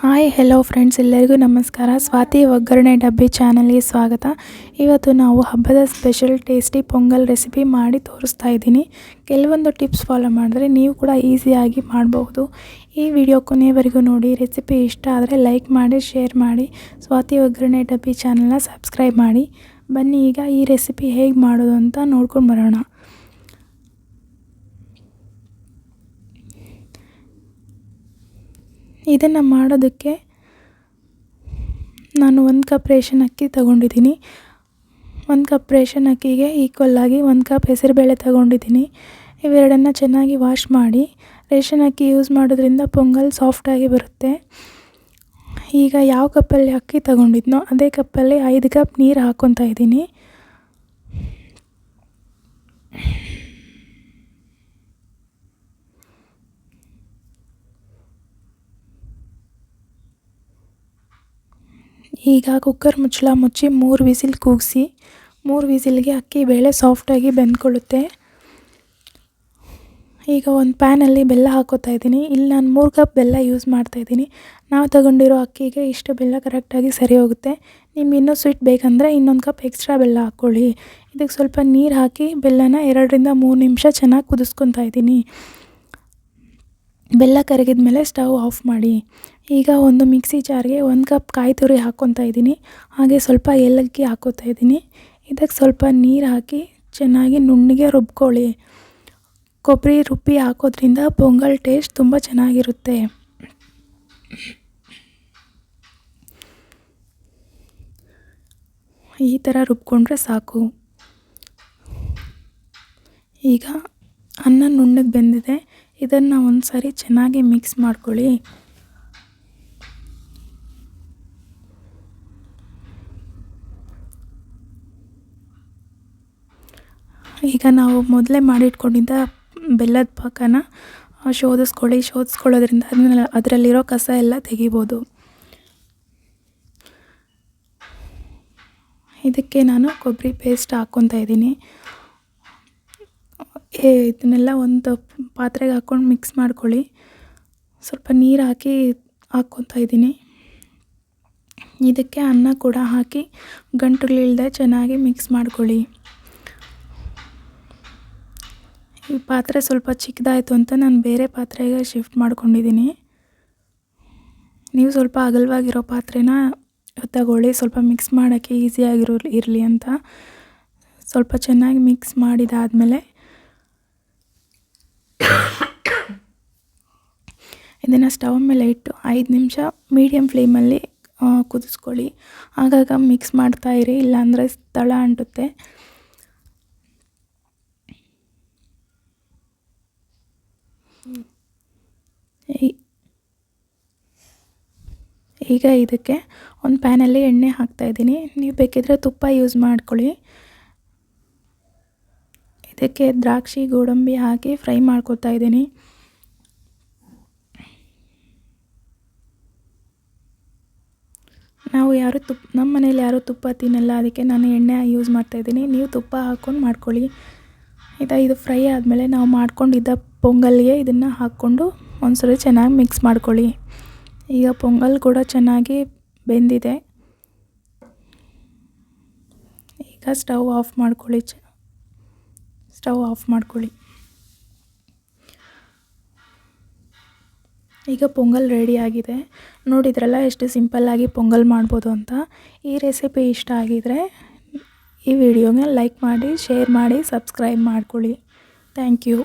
Hi hello friends ಎಲ್ಲರಿಗೂ ನಮಸ್ಕಾರ. ಸ್ವಾತಿ ಒಗ್ಗರಣೆ ಡಬ್ಬಿ ಚಾನಲ್ಗೆ ಸ್ವಾಗತ. ಇವತ್ತು ನಾವು ಹಬ್ಬದ ಸ್ಪೆಷಲ್ ಟೇಸ್ಟಿ ಪೊಂಗಲ್ ರೆಸಿಪಿ ಮಾಡಿ ತೋರಿಸ್ತಾ ಇದ್ದೀನಿ. ಕೆಲವೊಂದು ಟಿಪ್ಸ್ ಫಾಲೋ ಮಾಡಿದ್ರೆ ನೀವು ಕೂಡ ಈಸಿಯಾಗಿ ಮಾಡಬಹುದು. ಈ ವಿಡಿಯೋ ಕೊನೆಯವರೆಗೂ ನೋಡಿ. ರೆಸಿಪಿ ಇಷ್ಟ ಆದರೆ ಲೈಕ್ ಮಾಡಿ ಶೇರ್ ಮಾಡಿ. ಸ್ವಾತಿ ಒಗ್ಗರಣೆ ಡಬ್ಬಿ ಚಾನಲ್ನ ಸಬ್ಸ್ಕ್ರೈಬ್ ಮಾಡಿ. ಬನ್ನಿ, ಈಗ ಈ ರೆಸಿಪಿ ಹೇಗೆ ಮಾಡೋದು ಅಂತ ನೋಡ್ಕೊಂಡು ಬರೋಣ. ಇದನ್ನು ಮಾಡೋದಕ್ಕೆ ನಾನು ಒಂದು ಕಪ್ ರೇಷನ್ ಅಕ್ಕಿ ತಗೊಂಡಿದ್ದೀನಿ. ಒಂದು ಕಪ್ ರೇಷನ್ ಅಕ್ಕಿಗೆ ಈಕ್ವಲ್ಲಾಗಿ ಒಂದು ಕಪ್ ಹೆಸರುಬೇಳೆ ತಗೊಂಡಿದ್ದೀನಿ. ಇವೆರಡನ್ನು ಚೆನ್ನಾಗಿ ವಾಶ್ ಮಾಡಿ, ರೇಷನ್ ಅಕ್ಕಿ ಯೂಸ್ ಮಾಡೋದ್ರಿಂದ ಪೊಂಗಲ್ ಸಾಫ್ಟಾಗಿ ಬರುತ್ತೆ. ಈಗ ಯಾವ ಕಪ್ಪಲ್ಲಿ ಅಕ್ಕಿ ತಗೊಂಡಿದ್ನೋ, ಅದೇ ಕಪ್ಪಲ್ಲಿ ಐದು ಕಪ್ ನೀರು ಹಾಕ್ಕೊತಾ ಇದ್ದೀನಿ. ಈಗ ಕುಕ್ಕರ್ ಮುಚ್ಚಳ ಮುಚ್ಚಿ ಮೂರು ವಿಸಿಲ್ ಕೂಗಿಸಿ, ಮೂರು ವಿಸಿಲ್ಗೆ ಅಕ್ಕಿ ಬೇಳೆ ಸಾಫ್ಟಾಗಿ ಬೆಂದ್ಕೊಳ್ಳುತ್ತೆ. ಈಗ ಒಂದು ಪ್ಯಾನಲ್ಲಿ ಬೆಲ್ಲ ಹಾಕೋತಾ ಇದ್ದೀನಿ. ಇಲ್ಲಿ ನಾನು ಮೂರು ಕಪ್ ಬೆಲ್ಲ ಯೂಸ್ ಮಾಡ್ತಾಯಿದ್ದೀನಿ ನಾವು ತಗೊಂಡಿರೋ ಅಕ್ಕಿಗೆ ಇಷ್ಟು ಬೆಲ್ಲ ಕರೆಕ್ಟಾಗಿ ಸರಿ ಹೋಗುತ್ತೆ. ನಿಮ್ಗೆ ಇನ್ನೂ ಸ್ವೀಟ್ ಬೇಕಂದರೆ ಇನ್ನೊಂದು ಕಪ್ ಎಕ್ಸ್ಟ್ರಾ ಬೆಲ್ಲ ಹಾಕ್ಕೊಳ್ಳಿ ಇದಕ್ಕೆ ಸ್ವಲ್ಪ ನೀರು ಹಾಕಿ ಬೆಲ್ಲನ ಎರಡರಿಂದ ಮೂರು ನಿಮಿಷ ಚೆನ್ನಾಗಿ ಕುದಿಸ್ಕೊತಾ ಇದ್ದೀನಿ. ಬೆಲ್ಲ ಕರಗಿದ ಮೇಲೆ ಸ್ಟವ್ ಆಫ್ ಮಾಡಿ. ಈಗ ಒಂದು ಮಿಕ್ಸಿ ಜಾರ್ಗೆ ಒಂದು ಕಪ್ ಕಾಯಿ ತುರಿ ಹಾಕ್ಕೊತಾ ಇದ್ದೀನಿ. ಹಾಗೆ ಸ್ವಲ್ಪ ಏಲಕ್ಕಿ ಹಾಕೋತಾ ಇದ್ದೀನಿ. ಇದಕ್ಕೆ ಸ್ವಲ್ಪ ನೀರು ಹಾಕಿ ಚೆನ್ನಾಗಿ ನುಣ್ಣಗೆ ರುಬ್ಕೊಳ್ಳಿ. ಕೊಬ್ಬರಿ ರುಬ್ಬಿ ಹಾಕೋದ್ರಿಂದ ಪೊಂಗಲ್ ಟೇಸ್ಟ್ ತುಂಬ ಚೆನ್ನಾಗಿರುತ್ತೆ. ಈ ಥರ ರುಬ್ಕೊಂಡ್ರೆ ಸಾಕು. ಈಗ ಅನ್ನ ನುಣ್ಣಗೆ ಬೆಂದಿದೆ. ಇದನ್ನು ಒಂದು ಸಾರಿ ಚೆನ್ನಾಗಿ ಮಿಕ್ಸ್ ಮಾಡ್ಕೊಳ್ಳಿ. ಈಗ ನಾವು ಮೊದಲೇ ಮಾಡಿಟ್ಕೊಂಡಿದ್ದ ಬೆಲ್ಲದ ಪಾಕನ ಶೋಧಿಸ್ಕೊಳ್ಳಿ, ಶೋಧಿಸ್ಕೊಳ್ಳೋದ್ರಿಂದ ಅದನ್ನ ಅದರಲ್ಲಿರೋ ಕಸ ಎಲ್ಲ ತೆಗಿಬೋದು. ಇದಕ್ಕೆ ನಾನು ಕೊಬ್ಬರಿ ಪೇಸ್ಟ್ ಹಾಕ್ಕೊತಾ ಇದ್ದೀನಿ. ಇದನ್ನೆಲ್ಲ ಒಂದು ಪಾತ್ರೆಗೆ ಹಾಕ್ಕೊಂಡು ಮಿಕ್ಸ್ ಮಾಡ್ಕೊಳ್ಳಿ. ಸ್ವಲ್ಪ ನೀರು ಹಾಕಿ ಹಾಕ್ಕೊತಾ ಇದ್ದೀನಿ. ಇದಕ್ಕೆ ಅನ್ನ ಕೂಡ ಹಾಕಿ ಗಂಟುಗಳಿಲ್ಲದೆ ಚೆನ್ನಾಗಿ ಮಿಕ್ಸ್ ಮಾಡ್ಕೊಳ್ಳಿ. ಈ ಪಾತ್ರೆ ಸ್ವಲ್ಪ ಚಿಕ್ಕದಾಯಿತು ಅಂತ ನಾನು ಬೇರೆ ಪಾತ್ರೆಗೆ ಶಿಫ್ಟ್ ಮಾಡ್ಕೊಂಡಿದ್ದೀನಿ. ನೀವು ಸ್ವಲ್ಪ ಅಗಲವಾಗಿರೋ ಪಾತ್ರೆನ ತಗೊಳ್ಳಿ, ಸ್ವಲ್ಪ ಮಿಕ್ಸ್ ಮಾಡೋಕ್ಕೆ ಈಸಿಯಾಗಿರೋ ಇರಲಿ ಅಂತ. ಸ್ವಲ್ಪ ಚೆನ್ನಾಗಿ ಮಿಕ್ಸ್ ಮಾಡಿದಾದಮೇಲೆ ಇದನ್ನು ಸ್ಟವ್ ಮೇಲೆ ಇಟ್ಟು ಐದು ನಿಮಿಷ ಮೀಡಿಯಮ್ ಫ್ಲೇಮಲ್ಲಿ ಕುದಿಸ್ಕೊಳ್ಳಿ. ಆಗಾಗ ಮಿಕ್ಸ್ ಮಾಡ್ತಾಯಿರಿ ಇಲ್ಲಾಂದರೆ ತಳ ಅಂಟುತ್ತೆ. ಈಗ ಇದಕ್ಕೆ ಒಂದು ಪ್ಯಾನಲ್ಲಿ ಎಣ್ಣೆ ಹಾಕ್ತಾಯಿದ್ದೀನಿ ನೀವು ಬೇಕಿದ್ರೆ ತುಪ್ಪ ಯೂಸ್ ಮಾಡ್ಕೊಳ್ಳಿ. ಇದಕ್ಕೆ ದ್ರಾಕ್ಷಿ, ಗೋಡಂಬಿ ಹಾಕಿ ಫ್ರೈ ಮಾಡ್ಕೊತಾ ಇದ್ದೀನಿ. ನಾವು ಯಾರು ತುಪ್ಪ ನಮ್ಮ ಮನೇಲಿ ಯಾರೂ ತುಪ್ಪ ತಿನ್ನಲ್ಲ, ಅದಕ್ಕೆ ನಾನು ಎಣ್ಣೆ ಯೂಸ್ ಮಾಡ್ತಾಯಿದ್ದೀನಿ ನೀವು ತುಪ್ಪ ಹಾಕ್ಕೊಂಡು ಮಾಡ್ಕೊಳ್ಳಿ. ಇದು ಇದು ಫ್ರೈ ಆದಮೇಲೆ ನಾವು ಮಾಡ್ಕೊಂಡಿದ್ದ ಪೊಂಗಲ್ಗೆ ಇದನ್ನು ಹಾಕ್ಕೊಂಡು ಒಂದ್ಸರಿ ಚೆನ್ನಾಗಿ ಮಿಕ್ಸ್ ಮಾಡ್ಕೊಳ್ಳಿ. ಈಗ ಪೊಂಗಲ್ ಕೂಡ ಚೆನ್ನಾಗಿ ಬೆಂದಿದೆ. ಈಗ ಸ್ಟವ್ ಆಫ್ ಮಾಡ್ಕೊಳ್ಳಿ. ಚ, ಸ್ಟವ್ ಆಫ್ ಮಾಡ್ಕೊಳ್ಳಿ. ಈಗ ಪೊಂಗಲ್ ರೆಡಿ ಆಗಿದೆ. ನೋಡಿದ್ರಲ್ಲ ಎಷ್ಟು ಸಿಂಪಲ್ಲಾಗಿ ಪೊಂಗಲ್ ಮಾಡ್ಬೋದು ಅಂತ. ಈ ರೆಸಿಪಿ ಇಷ್ಟ ಆಗಿದರೆ ಈ ವಿಡಿಯೋನ ಲೈಕ್ ಮಾಡಿ ಶೇರ್ ಮಾಡಿ ಸಬ್ಸ್ಕ್ರೈಬ್ ಮಾಡ್ಕೊಳ್ಳಿ. Thank you